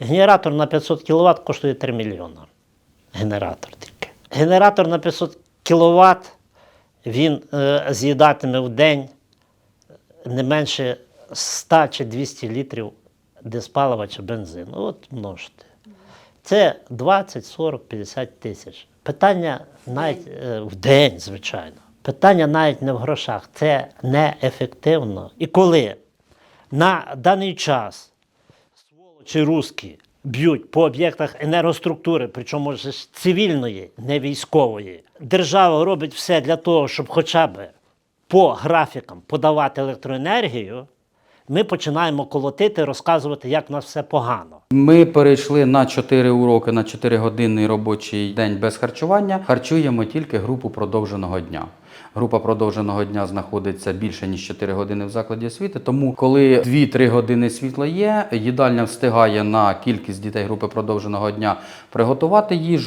Генератор на 500 кВт коштує 3 мільйони. Генератор тільки. Генератор на 500 кВт він е, з'їдатиме в день не менше 100 чи 200 літрів диспалива чи бензину. От множте. Це 20, 40, 50 тисяч. Питання навіть е, в день, звичайно. Питання навіть не в грошах. Це неефективно. І коли на даний час сволочі русські б'ють по об'єктах енергоструктури, причому ж цивільної, не військової, держава робить все для того, щоб хоча б по графікам подавати електроенергію, ми починаємо колотити, розказувати, як в нас все погано. Ми перейшли на 4 уроки на 4 годинний робочий день без харчування. Харчуємо тільки групу продовженого дня. Група продовженого дня знаходиться більше ніж 4 години в закладі освіти. Тому, коли 2-3 години світла є, їдальня встигає на кількість дітей групи продовженого дня приготувати їжу.